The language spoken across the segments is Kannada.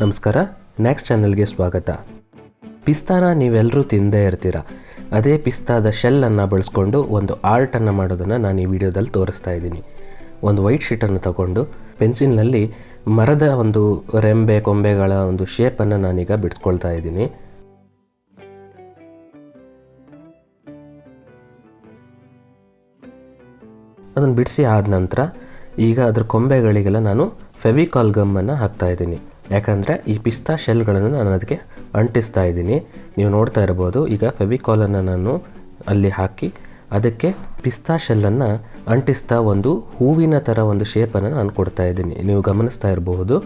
ನಮಸ್ಕಾರ. ನೆಕ್ಸ್ಟ್ ಚಾನಲ್ಗೆ ಸ್ವಾಗತ. ಪಿಸ್ತಾನ ನೀವೆಲ್ಲರೂ ತಿಂದೇ ಇರ್ತೀರ. ಅದೇ ಪಿಸ್ತಾದ ಶೆಲ್ಲನ್ನು ಬಳಸ್ಕೊಂಡು ಒಂದು ಆರ್ಟನ್ನು ಮಾಡೋದನ್ನು ನಾನು ಈ ವಿಡಿಯೋದಲ್ಲಿ ತೋರಿಸ್ತಾ ಇದ್ದೀನಿ. ಒಂದು ವೈಟ್ ಶೀಟನ್ನು ತಗೊಂಡು ಪೆನ್ಸಿಲ್ನಲ್ಲಿ ಮರದ ಒಂದು ರೆಂಬೆ, ಕೊಂಬೆಗಳ ಒಂದು ಶೇಪನ್ನು ನಾನೀಗ ಬಿಡಿಸ್ಕೊಳ್ತಾ ಇದ್ದೀನಿ. ಅದನ್ನು ಬಿಡಿಸಿ ಆದ ನಂತರ ಈಗ ಅದ್ರ ಕೊಂಬೆಗಳಿಗೆಲ್ಲ ನಾನು ಫೆವಿಕಾಲ್ ಗಮ್ಮನ್ನು ಹಾಕ್ತಾ ಇದ್ದೀನಿ. ಯಾಕಂದರೆ ಈ ಪಿಸ್ತಾ ಶೆಲ್ಗಳನ್ನು ನಾನು ಅದಕ್ಕೆ ಅಂಟಿಸ್ತಾ ಇದ್ದೀನಿ. ನೀವು ನೋಡ್ತಾ ಇರ್ಬೋದು, ಈಗ ಫೆವಿಕಾಲನ್ನು ನಾನು ಅಲ್ಲಿ ಹಾಕಿ ಅದಕ್ಕೆ ಪಿಸ್ತಾ ಶೆಲ್ಲನ್ನು ಅಂಟಿಸ್ತಾ ಒಂದು ಹೂವಿನ ಥರ ಒಂದು ಶೇಪನ್ನು ನಾನು ಕೊಡ್ತಾ ಇದ್ದೀನಿ. ನೀವು ಗಮನಿಸ್ತಾ ಇರಬಹುದು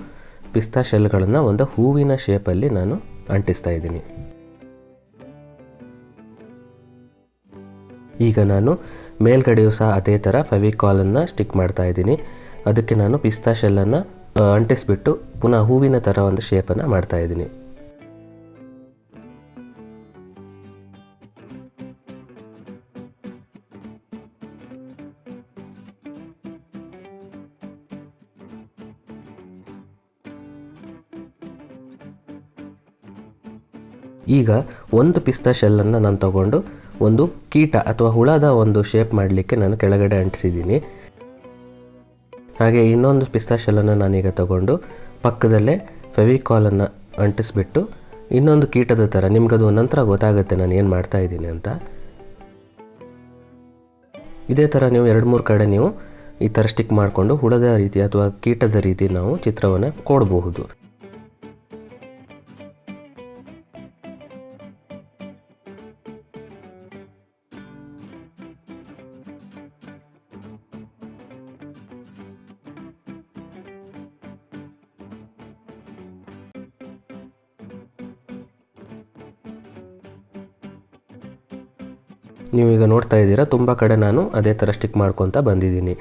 ಪಿಸ್ತಾ ಶೆಲ್ಗಳನ್ನು ಒಂದು ಹೂವಿನ ಶೇಪಲ್ಲಿ ನಾನು ಅಂಟಿಸ್ತಾ ಇದ್ದೀನಿ. ಈಗ ನಾನು ಮೇಲ್ಗಡೆಯೂ ಸಹ ಅದೇ ಥರ ಫೆವಿಕಾಲನ್ನು ಸ್ಟಿಕ್ ಮಾಡ್ತಾ ಇದ್ದೀನಿ. ಅದಕ್ಕೆ ನಾನು ಪಿಸ್ತಾ ಶೆಲ್ಲನ್ನು ಅಂಟಿಸ್ಬಿಟ್ಟು ಪುನಃ ಹೂವಿನ ಥರ ಒಂದು ಶೇಪನ್ನು ಮಾಡ್ತಾ ಇದ್ದೀನಿ. ಈಗ ಒಂದು ಪಿಸ್ತಾ ಶೆಲ್ಲನ್ನು ನಾನು ತಗೊಂಡು ಒಂದು ಕೀಟ ಅಥವಾ ಹುಳದ ಒಂದು ಶೇಪ್ ಮಾಡಲಿಕ್ಕೆ ನಾನು ಕೆಳಗಡೆ ಅಂಟಿಸಿದ್ದೀನಿ. ಹಾಗೆ ಇನ್ನೊಂದು ಪಿಸ್ತಾ ಶೆಲ್ಲನ್ನು ನಾನೀಗ ತಗೊಂಡು ಪಕ್ಕದಲ್ಲೇ ಫೆವಿಕಾಲನ್ನು ಅಂಟಿಸ್ಬಿಟ್ಟು ಇನ್ನೊಂದು ಕೀಟದ ಥರ ನಿಮ್ಗದು ನಂತರ ಗೊತ್ತಾಗುತ್ತೆ ನಾನು ಏನು ಮಾಡ್ತಾ ಇದ್ದೀನಿ ಅಂತ. ಇದೇ ಥರ ನೀವು ಎರಡು ಮೂರು ಕಡೆ ನೀವು ಈ ಥರ ಸ್ಟಿಕ್ ಮಾಡಿಕೊಂಡು ಹುಳದ ರೀತಿ ಅಥವಾ ಕೀಟದ ರೀತಿ ನಾವು ಚಿತ್ರವನ್ನು ಕೊಡಬಹುದು. ನೀವು ಈಗ ನೋಡ್ತಾ ಇದ್ದೀರಾ, ತುಂಬ ಕಡೆ ನಾನು ಅದೇ ಥರ ಸ್ಟಿಕ್ ಮಾಡ್ಕೊತ ಬಂದಿದ್ದೀನಿ.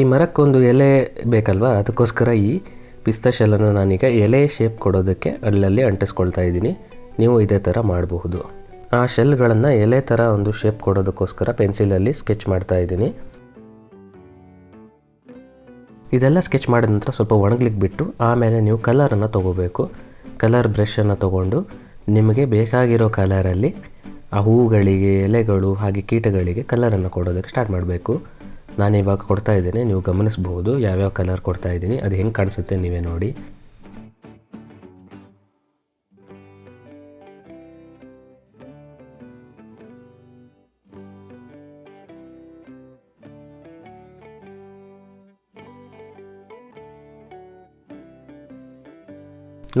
ಈ ಮರಕ್ಕೊಂದು ಎಲೆ ಬೇಕಲ್ವಾ? ಅದಕ್ಕೋಸ್ಕರ ಈ ಪಿಸ್ತಾ ಶೆಲ್ಲನ್ನು ನಾನೀಗ ಎಲೆ ಶೇಪ್ ಕೊಡೋದಕ್ಕೆ ಅಲ್ಲಲ್ಲಿ ಅಂಟಿಸ್ಕೊಳ್ತಾ ಇದ್ದೀನಿ. ನೀವು ಇದೇ ಥರ ಮಾಡಬಹುದು. ಆ ಶೆಲ್ಗಳನ್ನು ಎಲೆ ಥರ ಒಂದು ಶೇಪ್ ಕೊಡೋದಕ್ಕೋಸ್ಕರ ಪೆನ್ಸಿಲಲ್ಲಿ ಸ್ಕೆಚ್ ಮಾಡ್ತಾ ಇದ್ದೀನಿ. ಇದೆಲ್ಲ ಸ್ಕೆಚ್ ಮಾಡಿದ ನಂತರ ಸ್ವಲ್ಪ ಒಣಗ್ಲಿಕ್ಕೆ ಬಿಟ್ಟು ಆಮೇಲೆ ನೀವು ಕಲರನ್ನು ತೊಗೋಬೇಕು. ಕಲರ್ ಬ್ರಷನ್ನು ತೊಗೊಂಡು ನಿಮಗೆ ಬೇಕಾಗಿರೋ ಕಲರಲ್ಲಿ ಆ ಹೂಗಳಿಗೆ, ಎಲೆಗಳು ಹಾಗೆ ಕೀಟಗಳಿಗೆ ಕಲರನ್ನು ಕೊಡೋದಕ್ಕೆ ಸ್ಟಾರ್ಟ್ ಮಾಡಬೇಕು. ನಾನು ಇವಾಗ ಕೊಡ್ತಾ ಇದ್ದೇನೆ, ನೀವು ಗಮನಿಸಬಹುದು. ಯಾವ್ಯಾವ ಕಲರ್ ಕೊಡ್ತಾ ಇದ್ದೀನಿ, ಅದು ಹೆಂಗೆ ಕಾಣಿಸುತ್ತೆ ನೀವೇ ನೋಡಿ.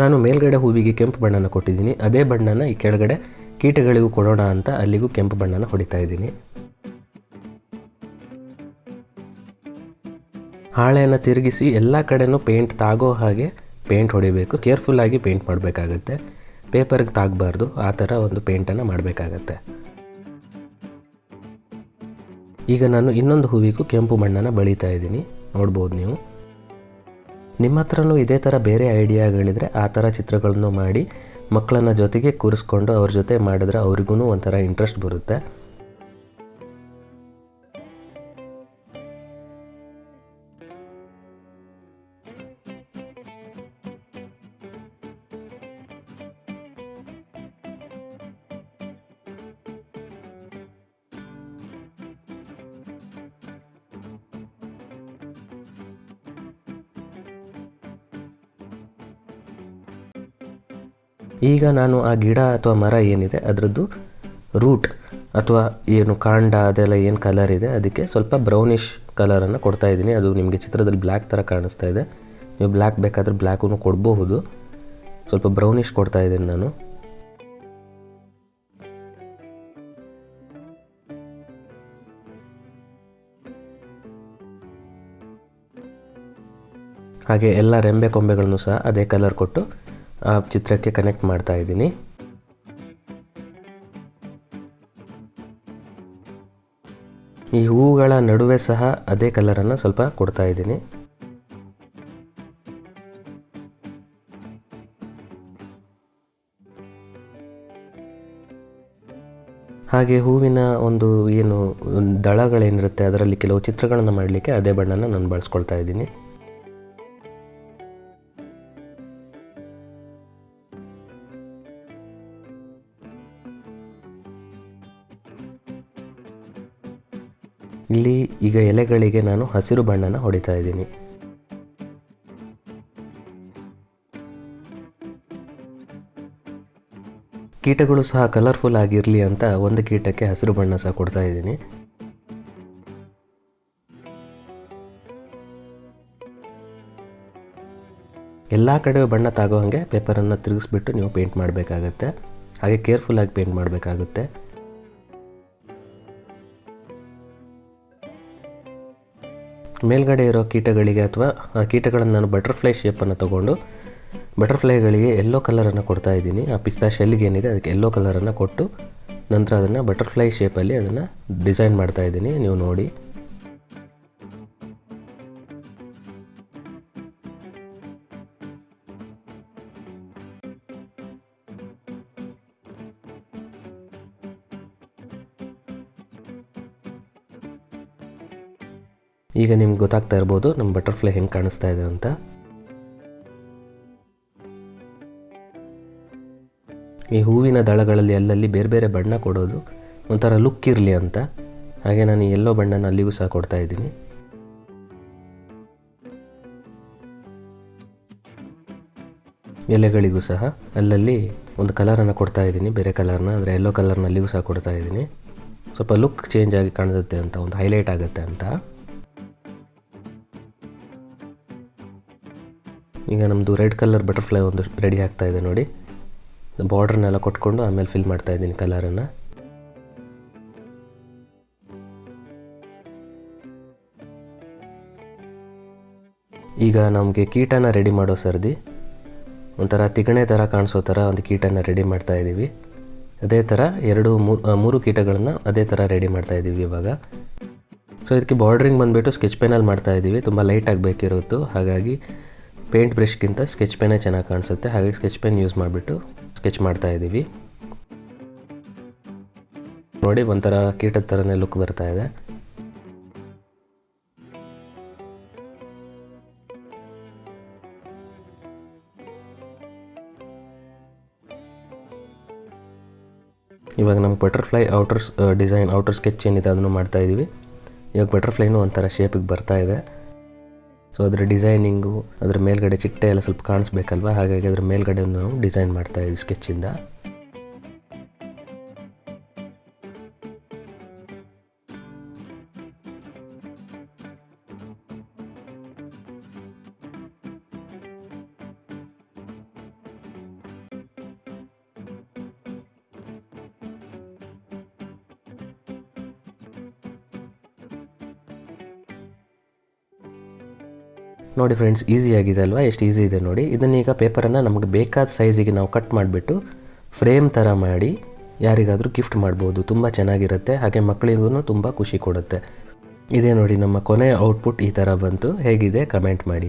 ನಾನು ಮೇಲ್ಗಡೆ ಹೂವಿಗೆ ಕೆಂಪು ಬಣ್ಣನ ಕೊಟ್ಟಿದ್ದೀನಿ. ಅದೇ ಬಣ್ಣನ ಈ ಕೆಳಗಡೆ ಕೀಟಗಳಿಗೂ ಕೊಡೋಣ ಅಂತ ಅಲ್ಲಿಗೂ ಕೆಂಪು ಬಣ್ಣನ ಹೊಡಿತಾ ಇದ್ದೀನಿ. ಹಾಳೆಯನ್ನು ತಿರುಗಿಸಿ ಎಲ್ಲ ಕಡೆನೂ ಪೇಂಟ್ ತಾಗೋ ಹಾಗೆ ಪೇಂಟ್ ಹೊಡಿಬೇಕು. ಕೇರ್ಫುಲ್ಲಾಗಿ ಪೇಂಟ್ ಮಾಡಬೇಕಾಗತ್ತೆ. ಪೇಪರ್ಗೆ ತಾಗಬಾರ್ದು. ಆ ಥರ ಒಂದು ಪೇಂಟನ್ನು ಮಾಡಬೇಕಾಗತ್ತೆ. ಈಗ ನಾನು ಇನ್ನೊಂದು ಹೂವಿಗೂ ಕೆಂಪು ಬಣ್ಣನ ಬಳೀತಾ ಇದ್ದೀನಿ. ನೋಡ್ಬೋದು ನೀವು. ನಿಮ್ಮ ಹತ್ರನೂ ಇದೇ ಥರ ಬೇರೆ ಐಡಿಯಾಗಳಿದ್ರೆ ಆ ಥರ ಚಿತ್ರಗಳನ್ನು ಮಾಡಿ ಮಕ್ಕಳನ್ನ ಜೊತೆಗೆ ಕೂರಿಸ್ಕೊಂಡು ಅವ್ರ ಜೊತೆ ಮಾಡಿದ್ರೆ ಅವ್ರಿಗೂ ಒಂಥರ ಇಂಟ್ರೆಸ್ಟ್ ಬರುತ್ತೆ. ಈಗ ನಾನು ಆ ಗಿಡ ಅಥವಾ ಮರ ಏನಿದೆ, ಅದರದ್ದು ರೂಟ್ ಅಥವಾ ಏನು ಕಾಂಡ, ಅದೆಲ್ಲ ಏನು ಕಲರ್ ಇದೆ, ಅದಕ್ಕೆ ಸ್ವಲ್ಪ ಬ್ರೌನಿಷ್ ಕಲರನ್ನು ಕೊಡ್ತಾ ಇದ್ದೀನಿ. ಅದು ನಿಮಗೆ ಚಿತ್ರದಲ್ಲಿ ಬ್ಲ್ಯಾಕ್ ಥರ ಕಾಣಿಸ್ತಾ ಇದೆ. ನೀವು ಬ್ಲ್ಯಾಕ್ ಬೇಕಾದರೆ ಬ್ಲ್ಯಾಕೂ ಕೊಡಬಹುದು. ಸ್ವಲ್ಪ ಬ್ರೌನಿಷ್ ಕೊಡ್ತಾ ಇದ್ದೀನಿ ನಾನು. ಹಾಗೆ ಎಲ್ಲ ರೆಂಬೆ ಕೊಂಬೆಗಳನ್ನು ಸಹ ಅದೇ ಕಲರ್ ಕೊಟ್ಟು ಆ ಚಿತ್ರಕ್ಕೆ ಕನೆಕ್ಟ್ ಮಾಡ್ತಾ ಇದ್ದೀನಿ. ಈ ಹೂವುಗಳ ನಡುವೆ ಸಹ ಅದೇ ಕಲರನ್ನು ಸ್ವಲ್ಪ ಕೊಡ್ತಾ ಇದ್ದೀನಿ. ಹಾಗೆ ಹೂವಿನ ಒಂದು ಏನು ದಳಗಳೇನಿರುತ್ತೆ, ಅದರಲ್ಲಿ ಕೆಲವು ಚಿತ್ರಗಳನ್ನು ಮಾಡಲಿಕ್ಕೆ ಅದೇ ಬಣ್ಣನ ನಾನು ಬಳಸ್ಕೊಳ್ತಾ ಇದ್ದೀನಿ. ಇಲ್ಲಿ ಈಗ ಎಲೆಗಳಿಗೆ ನಾನು ಹಸಿರು ಬಣ್ಣನ ಹೊಡಿತಾ ಇದ್ದೀನಿ. ಕೀಟಗಳು ಸಹ ಕಲರ್ಫುಲ್ ಆಗಿರಲಿ ಅಂತ ಒಂದು ಕೀಟಕ್ಕೆ ಹಸಿರು ಬಣ್ಣ ಸಹ ಕೊಡ್ತಾ ಇದ್ದೀನಿ. ಎಲ್ಲ ಕಡೆ ಬಣ್ಣ ತಾಗೋ ಹಾಗೆ ಪೇಪರನ್ನು ತಿರುಗಿಸ್ಬಿಟ್ಟು ನೀವು ಪೇಂಟ್ ಮಾಡಬೇಕಾಗತ್ತೆ. ಹಾಗೆ ಕೇರ್ಫುಲ್ಲಾಗಿ ಪೇಂಟ್ ಮಾಡಬೇಕಾಗುತ್ತೆ. ಮೇಲ್ಗಡೆ ಇರೋ ಕೀಟಗಳಿಗೆ ಅಥವಾ, ಆ, ಕೀಟಗಳನ್ನು ನಾನು ಬಟರ್ಫ್ಲೈ ಶೇಪನ್ನು ತಗೊಂಡು ಬಟರ್ಫ್ಲೈಗಳಿಗೆ ಎಲ್ಲೋ ಕಲರನ್ನು ಕೊಡ್ತಾ ಇದ್ದೀನಿ. ಆ ಪಿಸ್ತಾ ಶೆಲ್ಗೆ ಏನಿದೆ, ಅದಕ್ಕೆ ಎಲ್ಲೋ ಕಲರನ್ನು ಕೊಟ್ಟು ನಂತರ ಅದನ್ನು ಬಟರ್ಫ್ಲೈ ಶೇಪಲ್ಲಿ ಅದನ್ನು ಡಿಸೈನ್ ಮಾಡ್ತಾ ಇದ್ದೀನಿ. ನೀವು ನೋಡಿ. ಈಗ ನಿಮ್ಗೆ ಗೊತ್ತಾಗ್ತಾ ಇರ್ಬೋದು ನಮ್ಮ ಬಟರ್ಫ್ಲೈ ಹೆಂಗೆ ಕಾಣಿಸ್ತಾ ಇದೆ ಅಂತ. ಈ ಹೂವಿನ ದಳಗಳಲ್ಲಿ ಅಲ್ಲಲ್ಲಿ ಬೇರೆ ಬೇರೆ ಬಣ್ಣ ಕೊಡೋದು ಒಂಥರ ಲುಕ್ ಇರಲಿ ಅಂತ. ಹಾಗೆ ನಾನು ಎಲ್ಲೋ ಬಣ್ಣನ ಅಲ್ಲಿಗೂ ಸಹ ಕೊಡ್ತಾ ಇದ್ದೀನಿ. ಎಲೆಗಳಿಗೂ ಸಹ ಅಲ್ಲಲ್ಲಿ ಒಂದು ಕಲರನ್ನು ಕೊಡ್ತಾ ಇದ್ದೀನಿ, ಬೇರೆ ಕಲರ್ನ, ಅಂದರೆ ಎಲ್ಲೋ ಕಲರ್ನಲ್ಲಿಗೂ ಸಹ ಕೊಡ್ತಾ ಇದ್ದೀನಿ. ಸ್ವಲ್ಪ ಲುಕ್ ಚೇಂಜ್ ಆಗಿ ಕಾಣಿಸುತ್ತೆ ಅಂತ, ಒಂದು ಹೈಲೈಟ್ ಆಗುತ್ತೆ ಅಂತ. ಈಗ ನಮ್ಮದು ರೆಡ್ ಕಲರ್ ಬಟರ್ಫ್ಲೈ ಒಂದು ರೆಡಿ ಆಗ್ತಾ ಇದೆ ನೋಡಿ. ಬಾರ್ಡ್ರನ್ನೆಲ್ಲ ಕೊಟ್ಕೊಂಡು ಆಮೇಲೆ ಫಿಲ್ ಮಾಡ್ತಾ ಇದ್ದೀನಿ ಕಲರನ್ನು ಈಗ ನಮಗೆ ಕೀಟನ ರೆಡಿ ಮಾಡೋ ಸರ್ದಿ. ಒಂಥರ ತಿಗಣೆ ಥರ ಕಾಣಿಸೋ ಥರ ಒಂದು ಕೀಟನ ರೆಡಿ ಮಾಡ್ತಾ ಇದ್ದೀವಿ. ಅದೇ ಥರ ಎರಡು ಮೂರು ಕೀಟಗಳನ್ನು ಅದೇ ಥರ ರೆಡಿ ಮಾಡ್ತಾ ಇದ್ದೀವಿ ಇವಾಗ. ಸೊ ಇದಕ್ಕೆ ಬಾರ್ಡ್ರಿಂಗ್ ಬಂದುಬಿಟ್ಟು ಸ್ಕೆಚ್ ಪೆನಲ್ಲಿ ಮಾಡ್ತಾ ಇದ್ದೀವಿ. ತುಂಬ ಲೈಟ್ ಬೇಕಿರುತ್ತು ಹಾಗಾಗಿ ಪೇಂಟ್ ಬ್ರಷ್ಗಿಂತ ಸ್ಕೆಚ್ ಪೆನ್ನೇ ಚೆನ್ನಾಗಿ ಕಾಣಿಸುತ್ತೆ. ಹಾಗೆ ಸ್ಕೆಚ್ ಪೆನ್ ಯೂಸ್ ಮಾಡಿಬಿಟ್ಟು ಸ್ಕೆಚ್ ಮಾಡ್ತಾ ಇದ್ದೀವಿ. ನೋಡಿ, ಒಂಥರ ಕೀಟದ ಥರನೇ ಲುಕ್ ಬರ್ತಾ ಇದೆ. ಇವಾಗ ನಮ್ಗೆ butterfly outers design outer sketch ಏನಿದೆ ಅದನ್ನು ಮಾಡ್ತಾ ಇದ್ದೀವಿ. ಇವಾಗ ಬಟರ್ಫ್ಲೈನೂ ಒಂಥರ ಶೇಪಿಗೆ ಬರ್ತಾ ಇದೆ. ಸೊ ಅದರ ಡಿಸೈನಿಂಗು ಅದರ ಮೇಲ್ಗಡೆ ಚಿಟ್ಟೆ ಎಲ್ಲ ಸ್ವಲ್ಪ ಕಾಣಿಸ್ಬೇಕಲ್ವ? ಹಾಗಾಗಿ ಅದರ ಮೇಲ್ಗಡೆ ನಾವು ಡಿಸೈನ್ ಮಾಡ್ತಾ ಇದ್ದೀವಿ ಸ್ಕೆಚ್ಚಿಂದ ನೋಡಿ ಫ್ರೆಂಡ್ಸ್ ಈಸಿ ಆಗಿದೆ ಅಲ್ವಾ? ಎಷ್ಟು ಈಸಿ ಇದೆ ನೋಡಿ. ಇದನ್ನೀಗ ಪೇಪರನ್ನು ನಮಗೆ ಬೇಕಾದ ಸೈಜಿಗೆ ನಾವು ಕಟ್ ಮಾಡಿಬಿಟ್ಟು ಫ್ರೇಮ್ ಥರ ಮಾಡಿ ಯಾರಿಗಾದರೂ ಗಿಫ್ಟ್ ಮಾಡ್ಬೋದು. ತುಂಬ ಚೆನ್ನಾಗಿರುತ್ತೆ. ಹಾಗೆ ಮಕ್ಕಳಿಗೂ ತುಂಬ ಖುಷಿ ಕೊಡುತ್ತೆ. ಇದೇ ನೋಡಿ ನಮ್ಮ ಕೊನೆಯ ಔಟ್ಪುಟ್ ಈ ಥರ ಬಂತು. ಹೇಗಿದೆ? ಕಮೆಂಟ್ ಮಾಡಿ.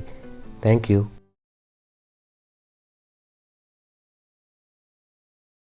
Thank you